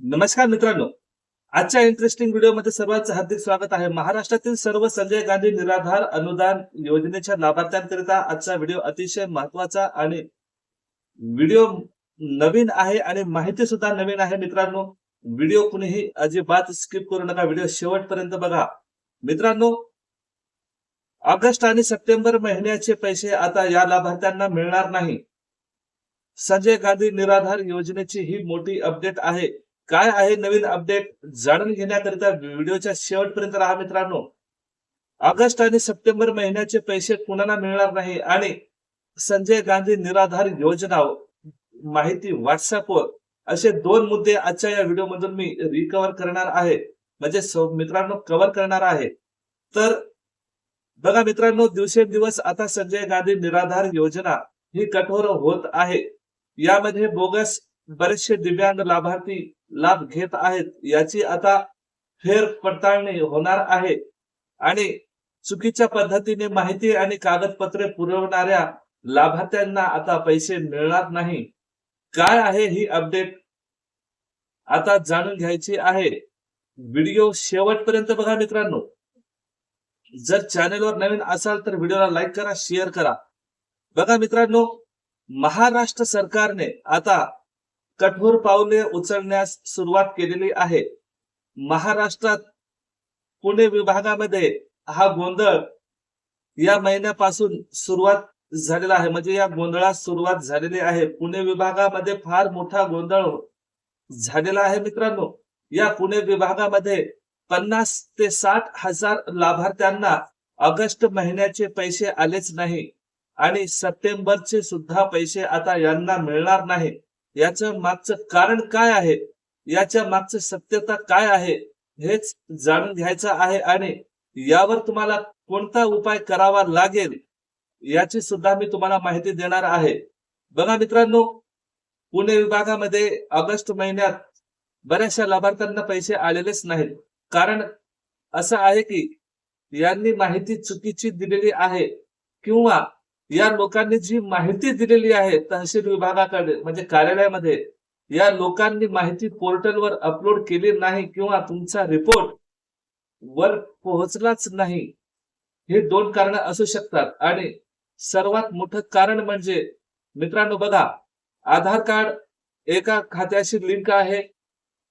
नमस्कार मित्रांनो. आजच्या इंटरेस्टिंग व्हिडिओमध्ये सर्वांचं हार्दिक स्वागत आहे. महाराष्ट्रातील सर्व संजय गांधी निराधार अनुदान योजनेच्या लाभार्थ्यांकरिता आजचा व्हिडिओ अतिशय महत्त्वाचा आणि व्हिडिओ नवीन आहे आणि माहिती सुद्धा नवीन आहे मित्रांनो. व्हिडिओ कुणीही अजिबात स्किप करू नका. व्हिडिओ शेवटपर्यंत बघा. मित्रांनो ऑगस्ट आणि सप्टेंबर महिन्याचे पैसे आता या लाभार्थ्यांना मिळणार नाही. संजय गांधी निराधार योजनेची ही मोठी अपडेट आहे. काय आहे नवीन अपडेट जाणून घेण्याकरिता व्हिडिओच्या शेवटपर्यंत राहा मित्रांनो. ऑगस्ट आणि सप्टेंबर महिन्याचे पैसे कुणाला मिळणार नाही? आणि संजय गांधी निराधार योजना माहिती व्हॉट्सअपवर असे दोन मुद्दे आजच्या या व्हिडिओ मधून मी रिकवर करणार आहे. म्हणजे मित्रांनो कव्हर करणार आहे. तर बघा मित्रांनो दिवसेंदिवस आता संजय गांधी निराधार योजना ही कठोर होत आहे. यामध्ये बोगस बरेचसे दिव्यांग लाभार्थी लाभ घेत आहेत. याची आता फेर पडताळणी होणार आहे. आणि चुकीच्या पद्धतीने माहिती आणि कागदपत्रे पुरवणाऱ्या लाभार्थ्यांना आता पैसे मिळणार नाही. काय आहे ही अपडेट आता जाणून घ्यायची आहे. व्हिडिओ शेवटपर्यंत बघा मित्रांनो. जर चॅनेलवर नवीन असाल तर व्हिडिओला लाईक करा शेअर करा. बघा मित्रांनो महाराष्ट्र सरकारने आता कठोर पावले उचलण्यास सुरुवात केलेली आहे. महाराष्ट्रात पुणे विभागामध्ये हा गोंधळ या महिन्यापासून सुरुवात झालेला आहे. म्हणजे या गोंधळास सुरुवात झालेली आहे. पुणे विभागामध्ये फार मोठा गोंधळ झालेला आहे मित्रांनो. या पुणे विभागामध्ये पन्नास ते साठ हजार लाभार्थ्यांना ऑगस्ट महिन्याचे पैसे आलेच नाही. आणि सप्टेंबरचे सुद्धा पैसे आता यांना मिळणार नाही याचं मागचं कारण काय आहे? याच्या मागचं सत्यता काय आहे? हेच जाणून घ्यायचं आहे आणि यावर तुम्हाला कोणता उपाय करावा लागेल? याची सुद्धा मी तुम्हाला माहिती देणार आहे. बघा मित्रांनो पुणे विभागामध्ये ऑगस्ट महिन्यात बऱ्याचशा लाभार्थ्यांना पैसे आलेलेच नाहीत. कारण असं आहे की यांनी माहिती चुकीची दिलेली आहे किंवा या लोकांनी जी माहिती दिलेली आहे तहसील विभागाकडे म्हणजे कार्यालयामध्ये या लोकांनी माहिती पोर्टलवर अपलोड केली नाही किंवा तुमचा रिपोर्ट वर पोहोचलाच नाही हे दोन कारण असू शकतात. आणि सर्वात मोठं कारण म्हणजे मित्रांनो बघा आधार कार्ड एका खात्याशी लिंक आहे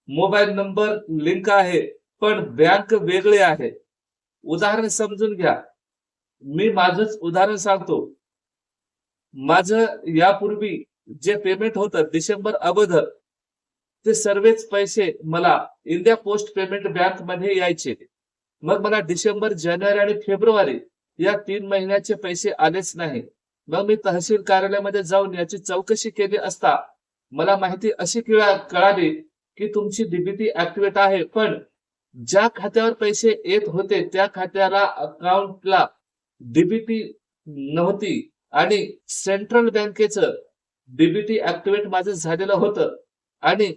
मोबाईल नंबर लिंक आहे पण बँक वेगळे आहे. उदाहरण समजून घ्या. मी माझंच उदाहरण सांगतो. माझं यापूर्वी जे पेमेंट होतं डिसेंबर अगोदर ते सर्वच पैसे मला इंडिया पोस्ट पेमेंट बँकमध्ये यायचे. मग मला डिसेंबर जानेवारी आणि फेब्रुवारी या तीन महिन्याचे पैसे आलेच नाही. मग मी तहसील कार्यालयामध्ये जाऊन याची चौकशी केली असता मला माहिती अशी किळा- कळाली की तुमची डीबीटी ऍक्टिव्हेट आहे पण ज्या खात्यावर पैसे येत होते त्या खात्याला अकाउंटला डीबीटी नव्हती. आणि सेंट्रल बँकेचं डीबीटी ऍक्टिव्हेट माझं झालेलं होतं. आणि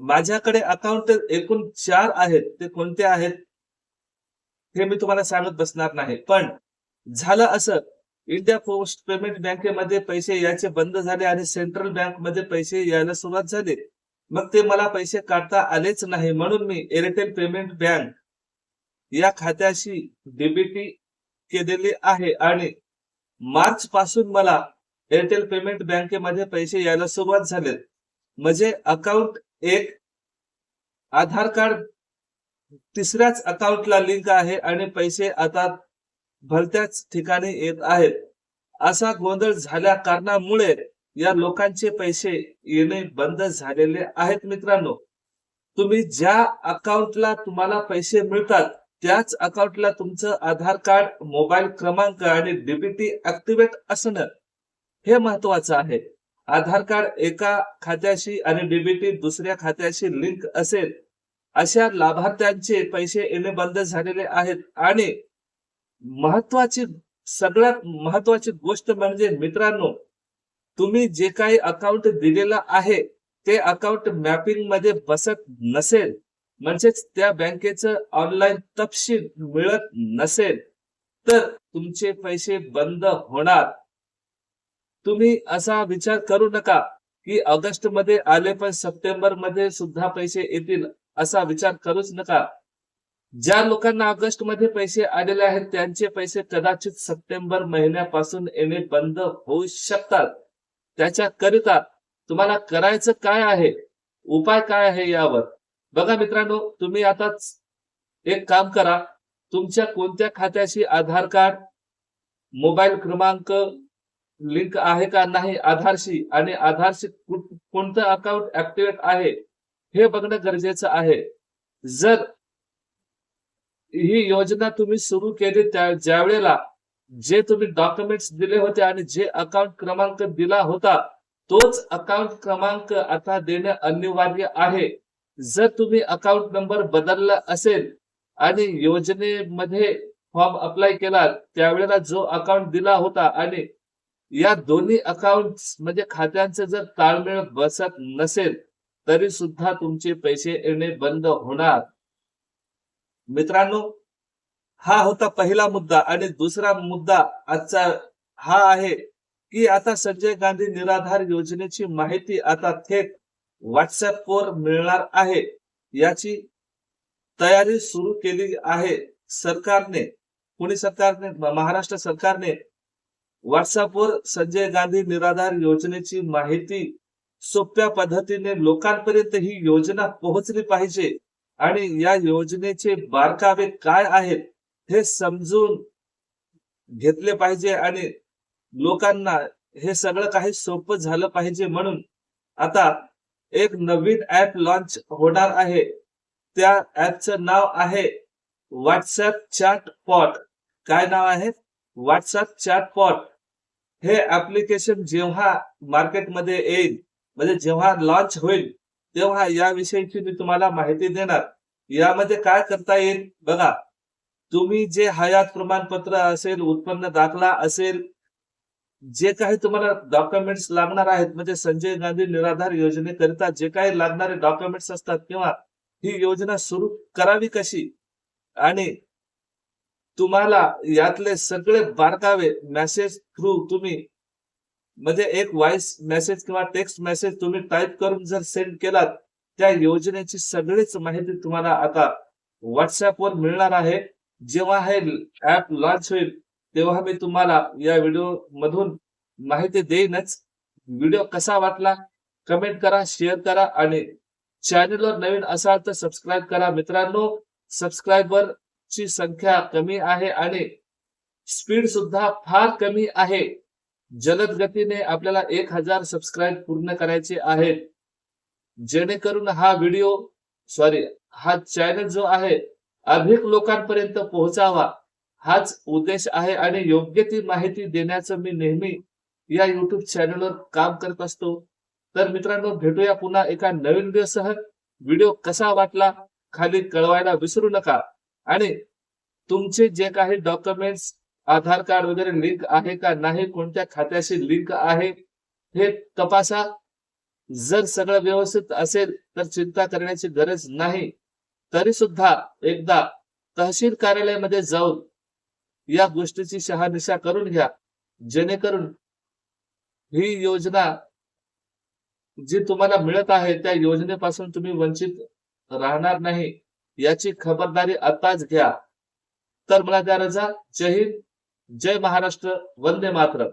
माझ्याकडे अकाउंट एकूण चार आहेत. ते कोणते आहेत? हे मी तुम्हाला सांगत बसणार नाही. पण झालं असं. इंडिया पोस्ट पेमेंट बँकेमध्ये पैसे यायचे बंद झाले आणि सेंट्रल बँकमध्ये पैसे यायला सुरुवात झाली. मग ते मला पैसे काढता आलेच नाही. म्हणून मी एअरटेल पेमेंट बँक या खात्याशी डीबीटी केलेली आहे. आणि मार्च पासून मला एअरटेल पेमेंट बँकेमध्ये पैसे यायला सुरुवात झाले. म्हणजे अकाउंट एक आधार कार्ड तिसऱ्याच अकाउंटला लिंक आहे आणि पैसे आता भलत्याच ठिकाणी येत आहेत. असा गोंधळ झाल्या कारणामुळे या लोकांचे पैसे येणे बंद झालेले आहेत मित्रांनो. तुम्ही ज्या अकाउंटला तुम्हाला पैसे मिळतात त्याच अकाउंटला तुमचं आधार कार्ड मोबाईल क्रमांक आणि डीबीटी ऍक्टिव्हेट असणं हे महत्वाचं आहे. आधार कार्ड एका खात्याशी आणि डीबीटी दुसऱ्या खात्याशी लिंक असेल अशा लाभार्थ्यांचे पैसे येणे बंद झालेले आहेत. आणि महत्वाची सगळ्यात महत्वाची गोष्ट म्हणजे मित्रांनो तुम्ही जे काही अकाउंट दिलेलं आहे ते अकाउंट मॅपिंगमध्ये बसत नसेल. म्हणजेच त्या बँकेचं ऑनलाईन तपशील मिळत नसेल तर तुमचे पैसे बंद होणार. तुम्ही असा विचार करू नका की ऑगस्टमध्ये आले पण सप्टेंबरमध्ये सुद्धा पैसे येतील असा विचार करूच नका. ज्या लोकांना ऑगस्टमध्ये पैसे आलेले आहेत त्यांचे पैसे कदाचित सप्टेंबर महिन्यापासून येणे बंद होऊ शकतात. त्याच्याकरिता तुम्हाला करायचं काय आहे? उपाय काय आहे यावर? बघा मित्रांनो तुम्ही आताच एक काम करा. तुमच्या कोणत्या खात्याशी आधार कार्ड मोबाईल क्रमांक लिंक आहे का नाही आधारशी आणि आधारशी कोणतं अकाउंट ऍक्टिव्हेट आहे हे बघणं गरजेचं आहे. जर ही योजना तुम्ही सुरू केली त्या ज्या वेळेला जे तुम्ही डॉक्युमेंट्स दिले होते आणि जे अकाउंट क्रमांक दिला होता तोच अकाउंट क्रमांक आता देणं अनिवार्य आहे. जर तुम्ही अकाउंट नंबर बदलला असेल आणि योजनेमध्ये फॉर्म अप्लाय केला त्यावेळेला जो अकाउंट दिला होता आणि या दोन्ही अकाउंट म्हणजे खात्यांचे जर ताळमेळ बसत नसेल तरी सुद्धा तुमचे पैसे येणे बंद होणार. मित्रांनो हा होता पहिला मुद्दा आणि दुसरा मुद्दा आजचा हा आहे की आता संजय गांधी निराधार योजनेची माहिती आता थेट व्हॉट्सअपवर मिळणार आहे. याची तयारी सुरू केली आहे सरकारने. पुणे सरकारने महाराष्ट्र सरकारने व्हॉट्सअपवर संजय गांधी निराधार योजनेची माहिती सोप्या पद्धतीने लोकांपर्यंत ही योजना पोहोचली पाहिजे आणि या योजनेचे बारकावे काय आहेत हे समजून घेतले पाहिजे आणि लोकांना हे सगळं काही सोपं झालं पाहिजे म्हणून आता एक नवीन ऍप लॉन्च होणार आहे. त्या ऍपचं नाव आहे व्हॉट्सअप चॅट पॉट काय नाव आहे? व्हॉट्सअप चॅट पॉट हे ऍप्लिकेशन जेव्हा मार्केटमध्ये येईल म्हणजे जेव्हा लॉन्च होईल तेव्हा याविषयीची मी तुम्हाला माहिती देणार. यामध्ये काय करता येईल? बघा तुम्ही जे हयात प्रमाणपत्र असेल उत्पन्न दाखला असेल जे काही तुम्हाला डॉक्युमेंट्स लागणार आहेत म्हणजे संजय गांधी निराधार योजनेकरिता जे काही लागणारे डॉक्युमेंट्स असतात किंवा ही योजना सुरू करावी कशी? आणि तुम्हाला यातले सगळे बारकावे मेसेज थ्रू तुम्ही म्हणजे एक व्हॉइस मेसेज किंवा टेक्स्ट मेसेज तुम्ही टाईप करून जर सेंड केलात त्या योजनेची सगळीच माहिती तुम्हाला आता व्हॉट्सअपवर मिळणार आहे. जेव्हा हे ऍप लॉन्च होईल तेव्हा मी तुम्हाला या व्हिडिओ मधून माहिती देईनच. व्हिडिओ कसा वाटला? कमेंट करा शेअर करा आणि चॅनलवर नवीन असाल तर सबस्क्राईब करा. मित्रांनो सबस्क्रायबर ची संख्या कमी आहे आणि स्पीड सुद्धा फार कमी आहे. जलद गतीने आपल्याला एक हजार सबस्क्राईब पूर्ण करायचे आहेत जेणेकरून हा व्हिडिओ सॉरी हा चॅनल जो आहे अधिक लोकांपर्यंत पोहोचावा. हाच उद्देश आहे आणि योग्य ती माहिती देण्याचं मी नेहमी या युट्यूब चॅनलवर काम करत असतो. तर मित्रांनो भेटूया पुन्हा एका नवीन व्हिडिओसह व्हिडिओ कसा वाटला खाली कळवायला विसरू नका. आणि तुमचे जे काही डॉक्युमेंट्स आधार कार्ड वगैरे लिंक आहे का नाही कोणत्या खात्याशी लिंक आहे हे तपासा. जर सगळं व्यवस्थित असेल तर चिंता करण्याची गरज नाही. तरी सुद्धा एकदा तहसील कार्यालयामध्ये जाऊन या गोष्टीची शहानिशा करून घ्या. जेणेकरून ही योजना जी तुम्हाला मिळत आहे त्या योजनेपासून तुम्ही वंचित राहणार नाही याची खबरदारी आताच घ्या. तर मला त्या रजा जय हिंद जय महाराष्ट्र वंदे मातरम.